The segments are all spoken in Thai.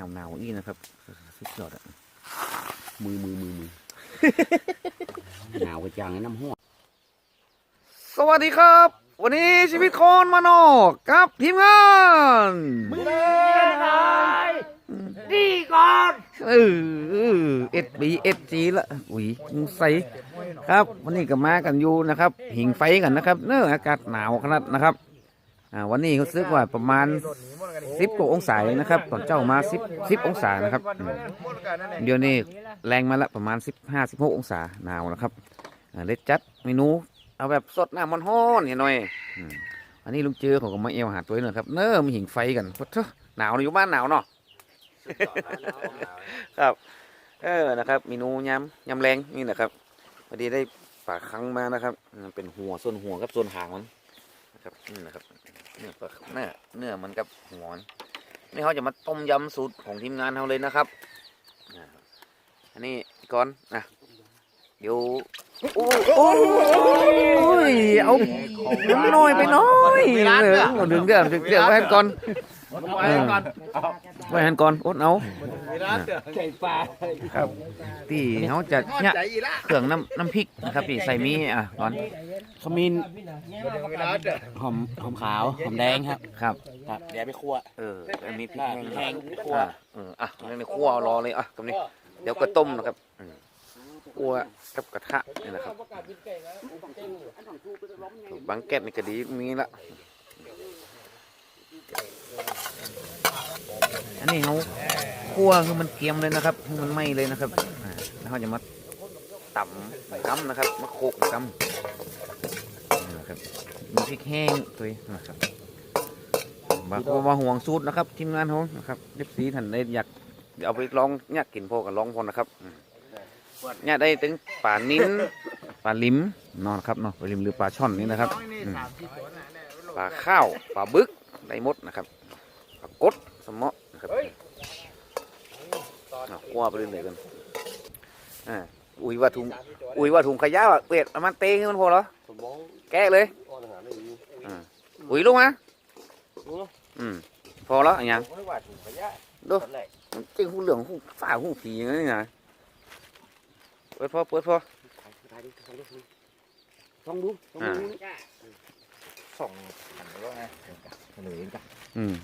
าวหนาวนี่นะครับสุดยอดอะมือมือมือมือหนาวกระจังไอ้น้ำห้อสวัสดีครับ วันนี้ชีวิตคนมานอกกับทีมงานดีก่อนเออเอ็ดบีเอ็ดจีละอุ้ยมุใสครับ วันนี้ก็มากันอยู่นะครับ หิงไฟกันนะครับ เนอะอากาศหนาวขนาดนะครับ อ่าวันนี้เขาซื้อว่าประมาณ สิบกว่าองศาเลยนะครับ ตอนเจ้ามาสิบสิบองศานะครับอืมเดี๋ยวนี้แรงมาละประมาณสิบห้าสิบหกองศาหนาวนะครับอ่าเลยจัดเมนูเอาแบบสดน้ำมันห้อนๆหน่อยอืมอันนี้ลุงเจอเขาก็มาเอวหาตัวหน่อยครับเนอะมีหิงไฟกันโอ้โธ่หนาวอยู่บ้านหนาวเนาะครับเออ นะครับเมนูยำยำแรงนี่นะครับพอดีได้ปลาคังมานะครับอืมเป็นหัวส่วนหัวกับส่วนหางมันนะครับนี่นะครับ เนื้อปลาเนื้อเนื้อมันกับหัวมันนี่เขาจะมาต้มยำสูตรของทีมงานเขาเลยนะครับอ่าอันนี้ก่อนนะเดี๋ยวโอ้โอ้ยเอาน้อยไปน้อยเออเอาดึงเดี๋ยวดึงเดี๋ยวไว้ให้ก่อน เออไว้ให้ก่อนอดเอาไก่ปลาครับที่เขาจะเนี่ยเครื่องน้ำน้ำพริกนะครับที่ใส่มีอะก่อนขมิ้นหอมหอมขาวหอมแดงครับครับครับเดี๋ยวไปคั่วเอออันนี้พริกแห้งแห้งคั่วอะเอออะนี่ในคั่วรอเลยอะตรงนี้เดี๋ยวก็ต้มนะครับอืมคั่วกับกระทะนี่นะครับบางแก๊สนี่ก็ดีมีละ อันนี้เขาคั่วคือมันเกรียมเลยนะครับคือมันไหม้เลยนะครับอ่าแล้วเขาจะมาต่ำกำนะครับ มาโขกกำนี่นะครับมีพริกแห้งตัวนี้นะครับมามาห่วงสูตรนะครับทีมงานเขานะครับเอฟซีท่านได้อยากเอาไปลองเนี่ยกินพอกับลองพอนะครับอืมเนี่ยได้ถึงปลานิ้นปลาลิมเนอนครับเนาะปลาลิมหรือปลาช่อนนี่นะครับอืมปลาข้าวปลาบึกได้หมดนะครับปลากดส มอนะครับเอาคั่วไปเรื่อยๆกันอ่าอุ้ยว่าถุงอุ้ยว่าถุงขยะอะเปียดเอามันเตงให้มันพอเหรอแกะเลยอ่าอุ้ยลงมาอืมพอแล้วอันยังดูมันจริงหูเหลืองหูฝ้าหูผีอย่างนี้นะเปิดพอเปิดพอลองดูลองดูส่งหันไปว่าไงเหนื่อยกันอืม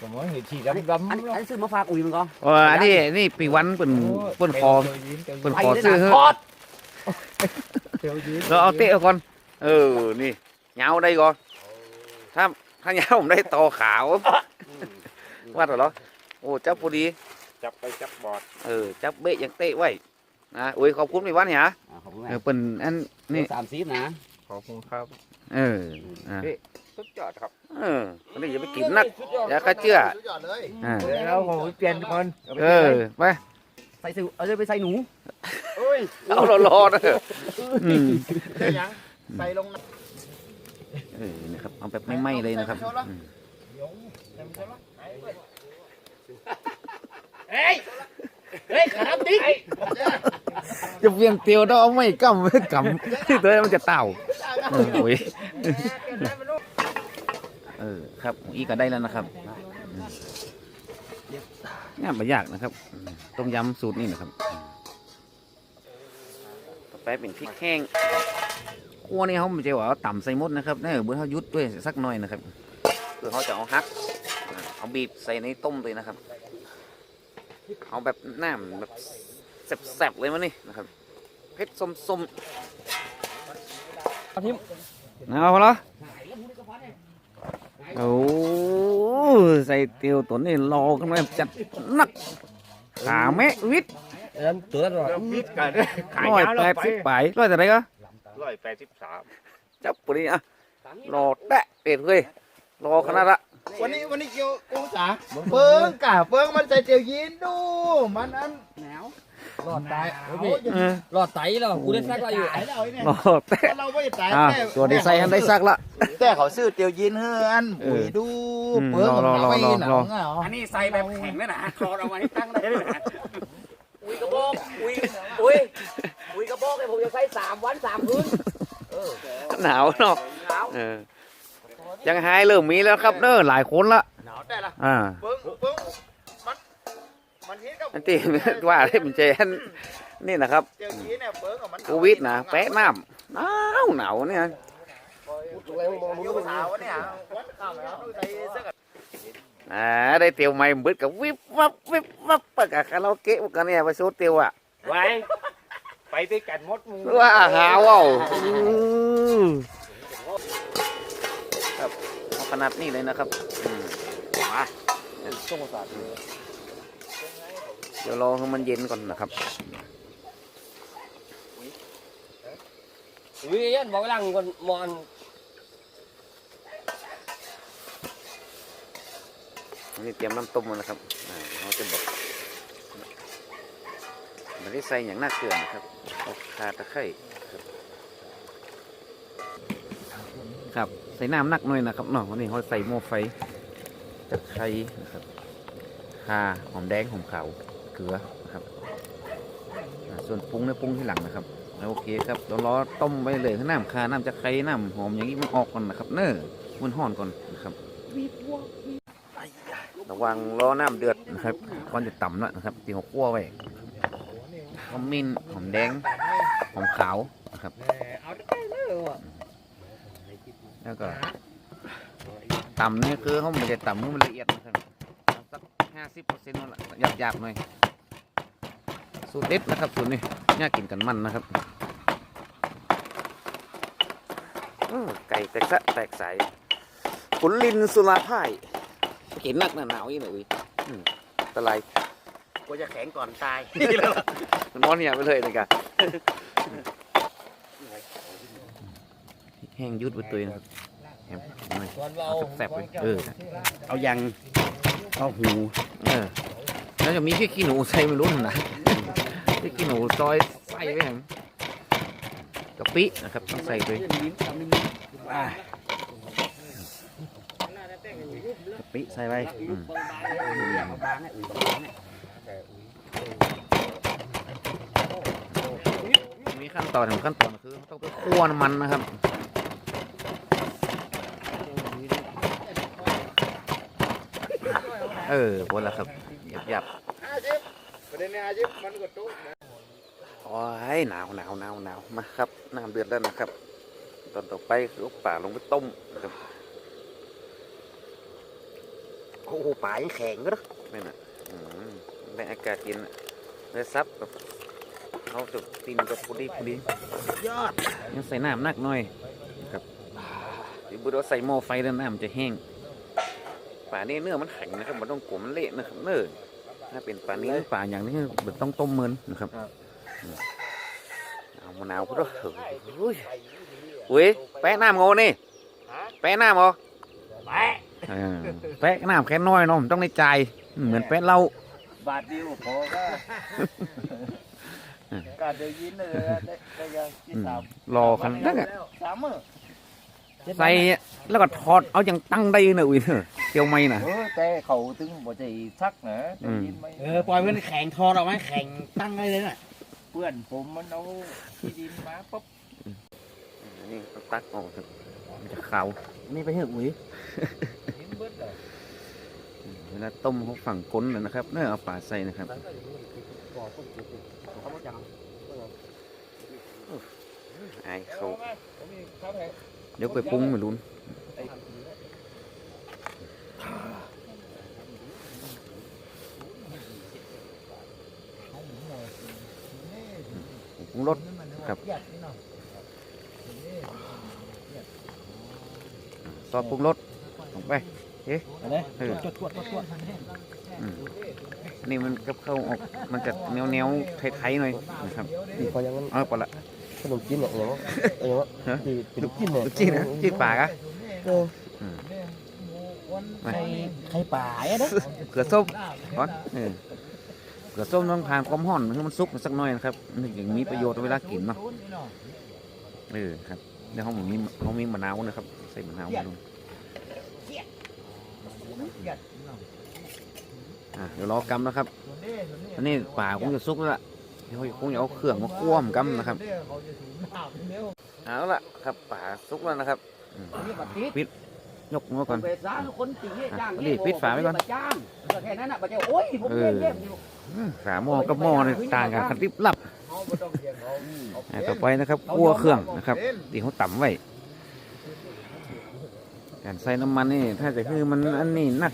ผมว่าเห็นฉีดดำดำอันอันซื้อมาฝากอุ้ยมึงก่อนอ๋ออันนี้นี่ปีวันเป็นเปิ้นคอเปิ้นคอซื้อเฮ้ยเตียวยืนเราเอาเตะเอาก่อนเออนี่เหงาได้ก่อนถ้าถ้าเหงาผมได้ต่อขาวว่าแต่เหรอโอ้จับพอดีจับไปจับบอดเออจับเบะยังเตะไว้นะโอ้ยขอบคุณพี่วันเนี่ยฮะอ่าขอบคุณเอแม่อเป็นอันนี่สามสิบนะขอบคุณครับเอออ่าสุดยอดครับ เออคนนี้อย่าไปกินนักอย่าข้าเชื่ออ่าแล้วผมเปลี่ยนคนเออไปใส่สิวเอาเลยไปใส่หนูเอ้ยเอารอๆนะอืมได้ยังใส่ลงเออนะครับเอาแบบไม่ไหม้เลยนะครับอืมเฮ้ยเฮ้ยขาดดิจะเวียงเตียวต้องเอาไม่กำไม่กำตัวมันจะเต่าเออโอ้ยเออครั บของอีก็ได้แล้วนะครับอืมง่ายไม่ยากนะครับอืมต้มยำสูตรนี้นะครับอืมต่อไปเป็นพริกแห้งคั่วนี่เขาไม่ใช่ว่าเอาต่ำใส่หมดนะครับนี่เบอร์เขายุดด้วยสักหน่อยนะครับเพื่อเขาจะเอาฮักอ่าเอาบีบใส่ในต้มเลยนะครับเอาแบบน้ำแบบแสบๆเลยมั้นี่นะครับเผ็ดส้มๆเอาพอละ โอ้ใส่เตียวตัวนี้รอกันมาจัดหนักขาแม่วิทย์ตัวนั้นหรอแล้วพิษกันขายร้อยยาวแปเราดไปสิบปลายร้อยแต่ไหนก็ร้อยแปดสิบสามจับปุรีอะรอแตะเป็ดเลยรอขนาดละวันนี้วันนี้เกี่ยวกูจ๋าเฟิงกะเฟิงมันใส่เตียวยีนดู มันอันหนาว รอดตายเอาเออหลอดไตเหรอกูได้ซักอะไรอยู่ ตายแล้วไอ้เนี่ยรอแตะเราไม่ได้ตายอะแน่ตัวดีไซน์ทันได้ซักละ แต่เขาซื้อเตียวยีนเฮือนปุ๋ยดูอืมเฟิงรอรอรอ ไม่รอหนารอเหงาอันนี้ใส่แบบแข็งเลยนะคอเอาไว้ตั้งได้เลยนะอุ้ยกระบอกอุ้ยอุ้ยอุ้ยกระบอกเลยผมจะใส่สามวันสามคืนหนาวเนาะหนาวเออจังไห้เริ่มมีแล้วครับเด้อหลายคนละหนาวแต่ละอ่าเบิ้งเบิ้ง อันที่ว่าได้เป็นเจนนี่นะครับเจียวยีนเนี่ยเบิ้งกับมันโควิดนะแปะน้ำหนาวหนาวเนี่ยอยู่สาวเนี่ยวัดข้ามแล้วใส่เสื้อกันอ่าได้เตียวใหม่บึดกับวิบวับวิบวับปะกับคาราโอเกะกันเนี่ยไปโซเตียวอะไว้ไปด้วยกันหมดมึงว่าหาว่าวครับเอาขนาดนี้เลยนะครับอืมมาช่วงประสาท เดี๋ยวรอให้มันเย็นก่อนนะครับอุ้ยยันบอกลังคนมอนนี่เตรียมน้ำต้มแล้วนะครับเราจะบอกไม่ได้ใส่อย่างน่าเกลือนะครับเอาคาตะไคร้ครับใส่น้ำหนักหน่อยนะครับเนาะวันนี้เขาใส่หม้อไฟตะไคร้นะครับขาหอมแดงหอมขาว เกลือนะครับส่วนปรุงเนี่ยปรุงที่หลังนะครับโอเคครับเรารอต้มไปเลยน้ำคาน้ำจะไคร้น้ำหอมอย่างนี้มันออกก่อนนะครับ เน้อมันห่อนก่อนนะครับระวังล้อน้ำเดือดนะครับก่อนจะต่ำหน่อยนะครับตีหัวคั่วไว้ขมิ้นหอมแดงหอมขาวนะครับแล้วก็ต่ำนี่คือเขาไม่ได้ต่ำให้มันละเอียดนะครับสักห้าสิบเปอร์เซ็นต์นั่นแหละหยาบๆหน่อย สูตรเด็ดนะครับสูตรนี้น่ากินกันมันนะครับอื้อไก่แตกสะแตกใสขุนลินสุราพ่ายเห็นนักหนาหนาวยี่หน่อยอืมอันตรายกูจะแข็งก่อนตายมันมอนเนี่ยไปเลยนะกะแห้งยุดไปตัวนะครับแหมหน่อยเอาแสบๆเลยเออเอายังเอาหูเออแล้วจะมีพริกขี้หนูใส่ไม่รู้นะ พริกขี้หนูซอยใส่ไว้แหมกะปินะครับต้องใส่ด้วยอะกะปิใส่ไว้อืมมีขั้นตอนของขั้นตอนคือต้องไปคั่วน้ำมันนะครับเออหมดแล้วครับหยับๆอาบ โอ้ยหนาวหนาวหนาวหนาวมาครับน้ำเดือดแล้วนะครับ ตอนต่อไปคือเอาป่าลงไปต้มนะครับโอ้โหปลายแข็งก็ได้นี่นะอืมได้อากาศเย็นน่ะได้ซับแบบเขาจะตีนแบบพอดีพอดียอดยังใส่น้ำหนักหน่อยครับเดี๋ยวบุตรเอาใส่หม้อไฟแล้วน้ำมันจะแห้งป่านี้เนื้อมันแข็งนะครับมันต้องกลัวมันเละนะครับเนื้อ ถ้าเป็นป่านี้ป่าอย่างนี้มันต้องต้มเหมือนนะครับอืมเอามะนาวพุทธเฮ้ยอุ้ยแปะน้ำโง่นี่แปะน้ำเหรอแปะเออแปะน้ำแค่น้อยเนาะมันต้องในใจายเหมือนแปะเหล้าบาทเดียวพอก็การเดียวยินเลยได้ได้ยังที่อืมสามรอกันนั่นแหละสามมื้อ ใส่แล้วก็ทอดเอาอย่างตั้งได้เนอะอุ้ยเถอะเกี่ยวไม่น่ะเออแต่เขาถึงบ่ใจซักนะเดี๋ยวยินไม่เออปล่อยมันแข็งทอดออกมาแข็งตั้งได้เลยน่ะเพื่อนผมมันเอาที่ดินมาปุ๊บนี่ต้องตักออกครับมันจะขาวนี่ไปเถอะอุ้ยเวลาต้มเขาฝั่งก้นเลยนะครับเนื้อเอาป่าใส่นะครับไอายเขา เดี๋ยวไปปรุงไม่รู้ปรุงรสครับซอสปรุงรสลงไปอะไรเออตรวจตรวจตรวจตรวจอืมนี่มันกับข้าวออกมันจะแนวแนวๆไทยๆหน่อยนะครับพอยังงั้นเอาไปละ ขนมจีนเนี่ยอย่างว่าอย่างว่าฮะที่เป็นลูกจีนเนี่ยลูกจีนนะจีนป่ากะเอออืมไข่ไข่ป่าอะนะเกลือส้มก่อนเออเกลือส้มต้องผ่านความร้อนให้มันสุกสักหน่อยนะครับมันถึงมีประโยชน์เวลากินเนาะเออครับเดี๋ยวเขามีเขามีมะนาวนะครับใส่มะนาวมาลงอะเดี๋ยวรอกำนะครับอันนี้ป่าคงจะสุกแล้วล่ะ เดี๋ยวคงจะเอาเครื่องมาคั่วมกำนะครับเอาละครับป่าสุกแล้วนะครับอืมปิดยกมือก่อนเวสาคนตีเนี่ยจ้างอะรีบปิดฝาไว้ก่อนจ้างก็แค่นั้นน่ะปัจจัยโอ้ยผมเล่นเล่นอยู่อืมฝาหม้อกับหม้อนี่ต่างกันคันริบลับอะต่อไปนะครับคั่วเครื่องนะครับที่เขาต่ำไว้การใส่น้ำมันนี่ถ้าจะคือมันอันนี้นัก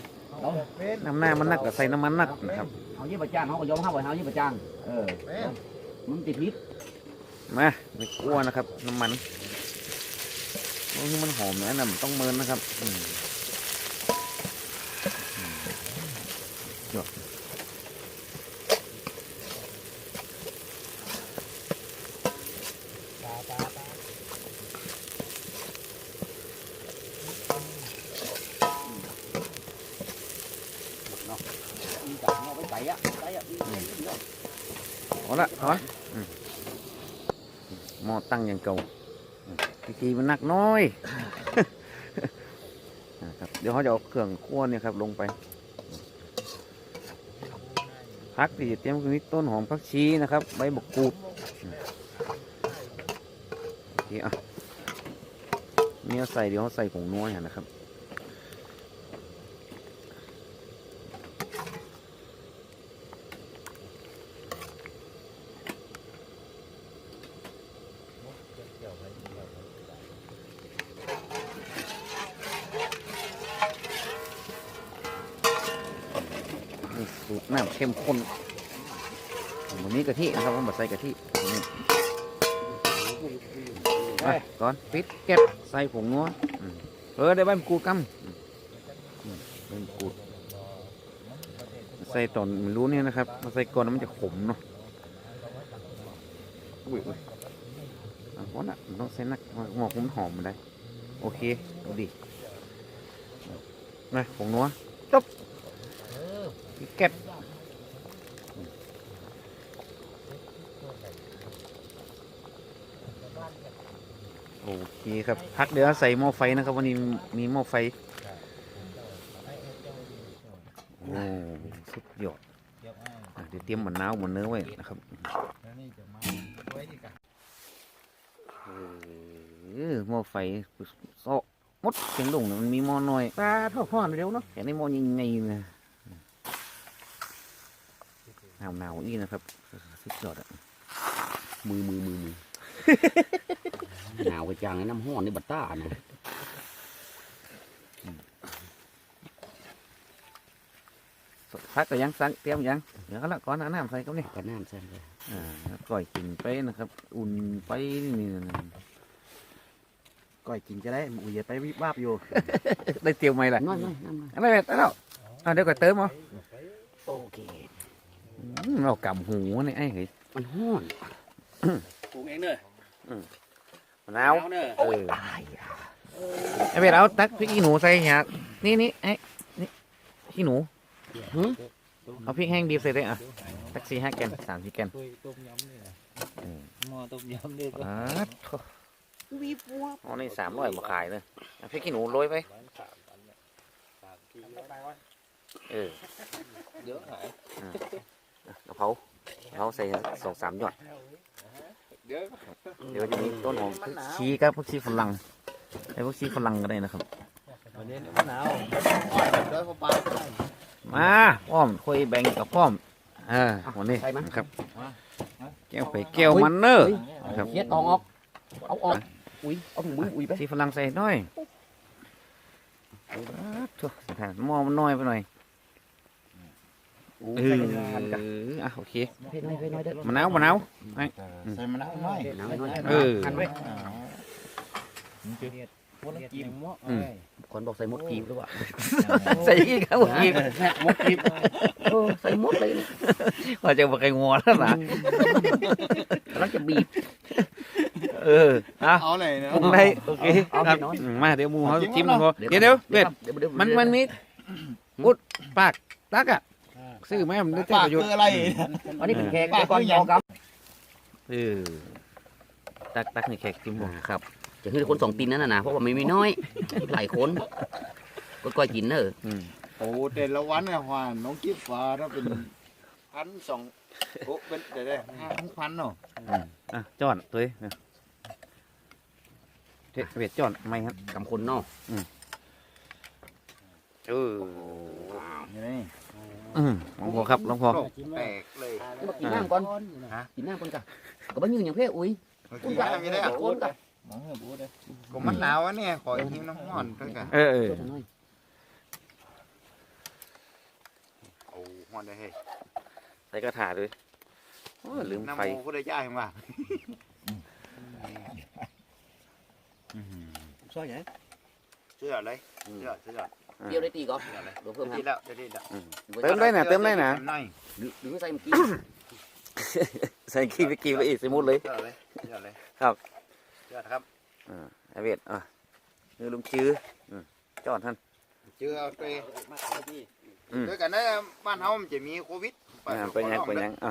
น้ำหน้ามันนักกับใส่น้ำมันนักนะครับ เอายี่ประจ้างเขาก็ยอมห้าไปเอายี่ประจ้างเออมึงติดพิษมาไปคั่วนะครับ น้ำมันโอ้ยมันหอมนะนะมันต้องเมินนะครับอืมอืมยอด เนาะ เอาไปใส่อะเอาละถอมหม้อตั้งย่างเก่าอืมพิธีมันหนักน้อย ครับเดี๋ยวเขาจะเอาเครื่องคั่วเนี่ยครับลงไปพักที่จะเตรียมคือมีต้นหอมผักชีนะครับ ใบบกกูดโอเคอะเนี่ยใส่เดี๋ยวเขาใส่ผงนัวอย่างนะครับ น้ำเข้มข้นวันนี้กะทินะครับผมมาใส่กะทิไปก่อนปิดเก็บใส่ผงนัวเออได้ใบมะกรูดกำมอืมใบมะกรูดใส่ตอนมรู้เนี่ยนะครับมาใส่ก่อนมันจะขมเนาะอุ้ยอุ้ยอะพอละมันต้องใส่นักหมอกมันหอมมันได้ โอเคดูดิมาผงนัวจบเก็บ โอเคครับพักเดี๋ยวใส่หม้อไฟนะครับ วันนี้มีหม้อไฟโอ้สุดยอดอะเดี๋ยวเตรียมมะนาวมะเนื้อไว้นะครับเออหม้อไฟซอกมดเสียงดุ่งน่ะมันมีหม้อน้อยปลาทอดห่อนเร็วเนาะแค่นี้หม้อใหญ่ๆนะหนาวหนาวๆนี่นะครับสุดยอดอะมือมือมือมือ หนาวกระจางไอ้น้ำห้อนในบัตต้านะพักก็ยังสั่งเตรียมยังเดี๋ยวก็ละก่อนเอาน้ำใส่ก็นี่ก็น้ำใส่เลยอ่าแล้วก่อยกินไปนะครับ อุ่นไปนี่นะก่อยกินจะได้อุ้ยอย่าไปวิบวาบอยู่ ได้เตรียมไหมล่ะน้อยน้อยน้ำน้อยอะไรไปแล้วอะเดี๋ยวก็เติมเอาโอเคอืมเรากำหูนี่ไอ้เฮ้ยมันห้อนปรุงเองเนอะ มะนาวเนอะเออไอ้เวทเอาตักพริกขี้หนูใส่เนี่ยนี่นี่ไอ้นี่ขี้หนูหึเอาพริกแห้งบีบใส่เลยอะตักสี่ห้าแกนสามสี่แกนต้มยำนี่นะอืมหม้อต้มยำนี่ก็อ่าโถ่อ๋อนี่สามร้อยมาขายเลยเอาพริกขี้หนูโรยไปสามอันเนี่ยสามขีดเออเยอะหายกะเพรากะเพราใส่สองสามหยอด เยอะเดี๋ยวจะมีต้นหอมผักชีครับผักชีฝรั่งไอ้ผักชีฝรั่งก็ได้นะครับวันนี้มะนาวเดินเข้าไปมาพร้อมคุยแบ่งกับพร้อมเอ่าวันนี้ใส่มั้ยครับแก้วไปแก้วมันเนอร์ครับเคลียร์ตองออกเอาออกอุ้ยเอาถุงมืออุ้ยไปผักชีฝรั่งใส่หน่อยทุกหม้อมันน้อยไปหน่อย อุ้ยเอใส่อเป็นพันกันอะโอเคเพ่น้อยเพ่น้อยเด้อมะนาวมะนาว ใส่มะนาวหน่อยน้อยน้อย เออพันไว้คนกินหม้ออืม คนบอกใส่มดกีบหรือเปล่าใส่อีกครับอีกมดกีบเออใส่มดเลยว่าจะบอกไอ้งัวแล้วนะกำลังจะบีบ เอออะเอาไหนนะปรุงได้โอเคเอาครับน้อยอืมมาเดี๋ยวหมูเขาจิ้มจิ้มเนาะเขาเดี๋ยวเดี๋ยวเวท เดี๋ยวเดี๋ยวมันมันมีอุดปากตักอะ ซื้อไหมมันได้ใช้ปากประโยชคืน์ออะไรอันนี้เป็นแขกปากก่อนคือหยยังอกับเออตักตักนี่แขกจิ้มบ่ครับจะคือคนสองตีนนั่นน่ะนะเพราะว่าไม่มีน้อยหลายคนก็ก้อยกินเนอะอืมโอ้แต่ละวันเนี่ยหวานน้องกิ๊บฟ้าถ้าเป็นพันสองโอ้เป็นเดี๋ยวได้ห้าหกพันเนาะอะจอนตัวเองเทเวทจอนไม่ครับกำคนเนาะเออ นี่อืมลอง พอครับลองพอโลกแตกเลยมากินน้ำก่อนฮะ กินน้ำก่อนกะก็บ่ยืนอย่างเพ่อุ้ยเมื่อกี้ว่าไม่ได้อะโอนกะมองให้บูดเลยก็มันหนาวอะเนี่ยขออีกทีน้ำร้อนด้วยกันเออเออหน่อยโอ้ร้อนได้เฮ้ยใส่กระถาด้วยโอ้ลืมน้ำไฟมูก็ได้ย่ายมาช่วยไหนเชื่อเลยเชื่อเชื่อ เดียวได้ตีก่อนเชื่อเลยเดี๋ยวเพิ่มดีให้แล้วดีแล้วเติมได้นะเติมได้นะหน่อยหรือใส่เมื่อกี้ใส่ขี้ไปกี่ไปอีกสมุดเลยเชื่อเลยเชื่อเลยครับเชื่อครับอ่าไอเวทอะนี่ลุงชื้ออืมจอดท่านเชื่อไปอืมด้วยกันนะบ้านเฮามันจะมีโควิดอ่าเป็นยังเป็นยังอะ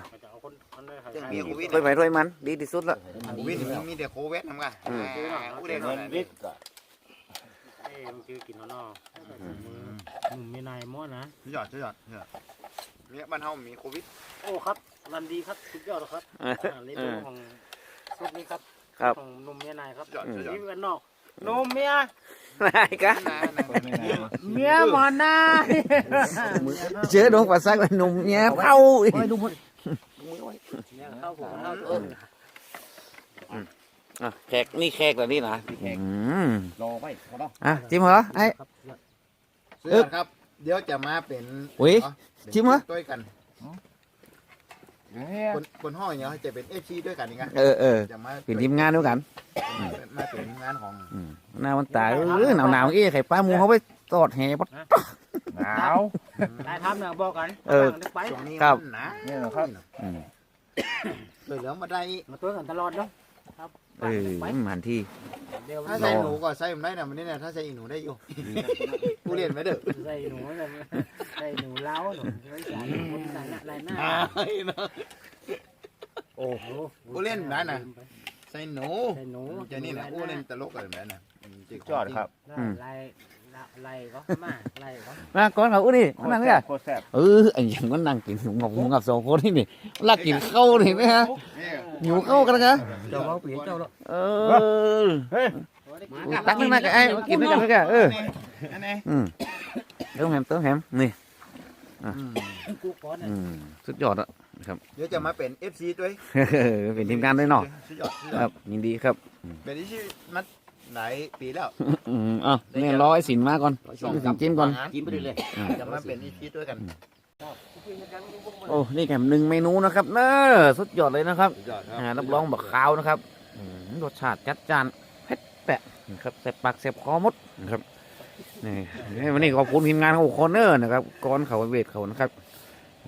จะมีโควิดถ้วยไผ่ถ้วยมัน ดีที่สุดละโควิดมีมีแต่โควิดทำกันอืมอ่าผู้ใด มันคือกินข้างนอกหนุ่มมีนายมอนะเชื่อเชื่อเชื่อเนี่ยบ้านเฮามีโควิด โอ้ครับรันดีครับสุดยอดเลยครับอ่าอ่านี่ตัวของสุดนี้ครับครับของหนุ่มเมียนายครับเชื่อเชื่อนี่เป็นนอกหนุ่มเมียนายกะนะนะคนไม่นานเมียหมอนายเจอดวงปัสสักหนุ่มเนี้ยเผาอีกโอ้ยดูหมดเนี่ยเข้าผมเอาเข้าเออ อะแขกนี่แขกเหรอนี่นะอืมรอไว้พอแล้วอะจิ้มเหรอไอ้ครับเชื่อครับ เดี๋ยวจะมาเป็นอุ๊ยอ๋อจริงเหรอ ด้วยกัน เนี่ยคนคนห้องอย่างเงี้ยจะเป็นเอชีด้วยกันอย่างเงี้ยเออเออจะมาเป็นทีมงานด้วยกันมาเป็นงานของอืมหน้ามันตายเออหนาวหนาวๆเอ้ไข่ปลาหมูเขาไปตอดแห่ปะ หนาวนายทำเนี่ยบอกกันเออได้ไปช่วงนี้ครับมันหนะเนี่ยครับ อืม เลยเหลือมาได้มาตัวกันตลอดเนาะครับ เออมันที่ เดี๋ยวถ้าใส่หนูก็ใส่ผมได้นะมันนี่เนี่ยถ้าใส่อีหนูได้อยู่กูเรียนไหมเด้อใส่หนูใส่ใส่หนูเล้าหนูไว้สารคนใส่หน้าลายหน้าโอ้โหกูเล่นได้นะใส่หนูใส่หนูจะนี่นะกูเล่นตลกอะไรแบบนั้นนะมจริงๆจอดครับลาย ลายก็มาลายก็มาก่อนเขาอุ้ยนี่โคมาตนั่รงเนี่แซ่ยบโคตรแซ่บเออไอ้ยังก็นั่งกินหมูกับหมูกับสองคนนี่นี่ลักกินข้าวนี่นะฮะเนี่ยหิวข้าวกันนะเจ้าเขาเปลี่ยนเจ้าแล้วเออตักนึงนะกับไอ้มากินด้วยกันด้วยกันเอออันนี้อืมเติมแฮมเติมแฮมนี่อืมกูก่อนอืมสุดยอดอะเดี๋ยวจะมาเป็น FC ด้วยเป็นทีมงานด้วยเนาะสุดยอดสุดยคอรัดบยินดีครับเป็นที่มัด หลายปีแล้วอืมอะเนี่ยรอไอ้สินมาก่อนสินจิ้มก่อน กินไปเรื่อยจะมาเป็น FC ด้วยกันโอ้ นี่แค่หนึ่งเมนูนะครับ เนอะสุดยอดเลยนะครับสุดยอดครับอ่ารับรองแบบขาวนะครับอืมรสชาติจัดจานเผ็ดแปะนะครับแสบปากแสบคอหมดนะครับนี่วันนี้ขอบคุณทีมงานของโคเนอร์นะครับก้อนเขาเวทเขานะครับ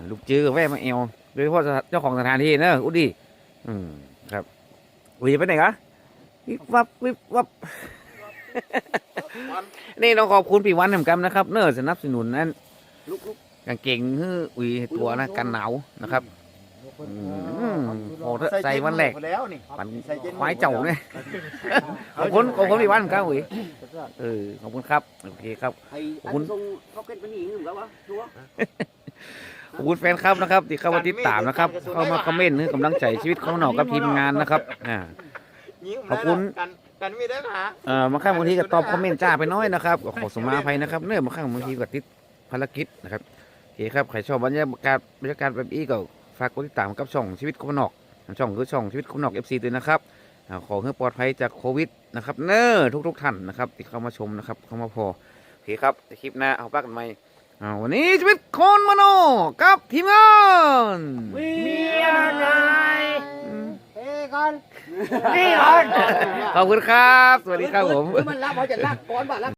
ลูกจื้อแวะมาเอวโดยเฉพาะเจ้าของสถานที่เนอะอุดีอืมครับอุยไปไหนกะ วิบวับวิบวับ นี่ต้องขอบคุณพี่วันเหมือนกันนะครับ เนอร์สนับสนุนนั่นกางเกงฮืออุยตัวนะกันหนาวนะครับอืมโอ้โหใส่วันแรกแล้วนี่ปันใส่เย็นควายเจ้าเนี่ยขอบคุณขอบคุณพี่วันครับอุ๋ยเออขอบคุณครับโอเคครับๆไอ้อันทรงเขาเก็ตเป็นอย่างนี้เหรอวะชัวขอบคุณแฟนครับนะครับที่เข้ามาติดตามนะครับ เข้ามาคอมเมนต์ให้กำลังใจชีวิตของหนอกับทีมงานนะครับ อ่า ยิ้มขอบคุณ กันกันไม่ได้นะเอ่อบางครั้งบางทีก็ตอบคอมเมนต์จ้าไปน้อยนะครับก็ขอสมาอภัยนะครับเนื่องบางครั้งบางทีก็ติดภารกิจนะครับโอเคครับใครชอบบรรยากาศบรรยากาศแบบนี้ก็ฝากกดติดตามกับช่องชีวิตคนนอกช่องคือช่องชีวิตคนนอก FC ด้วยนะครับอ่าขอให้ปลอดภัยจากโควิดนะครับเน้อทุกๆท่านนะครับที่เข้ามาชมนะครับเข้ามาพอโอเคครับในคลิปหน้าเอาปักกันใหม่อ่าวันนี้ชีวิตคนมโนกับทีมงาน เมียนาย อืมเฮ้ก่อนขอบคุณครับ สวัสดีครับผมมันรับเขาจะลากก้อนบ่าลาก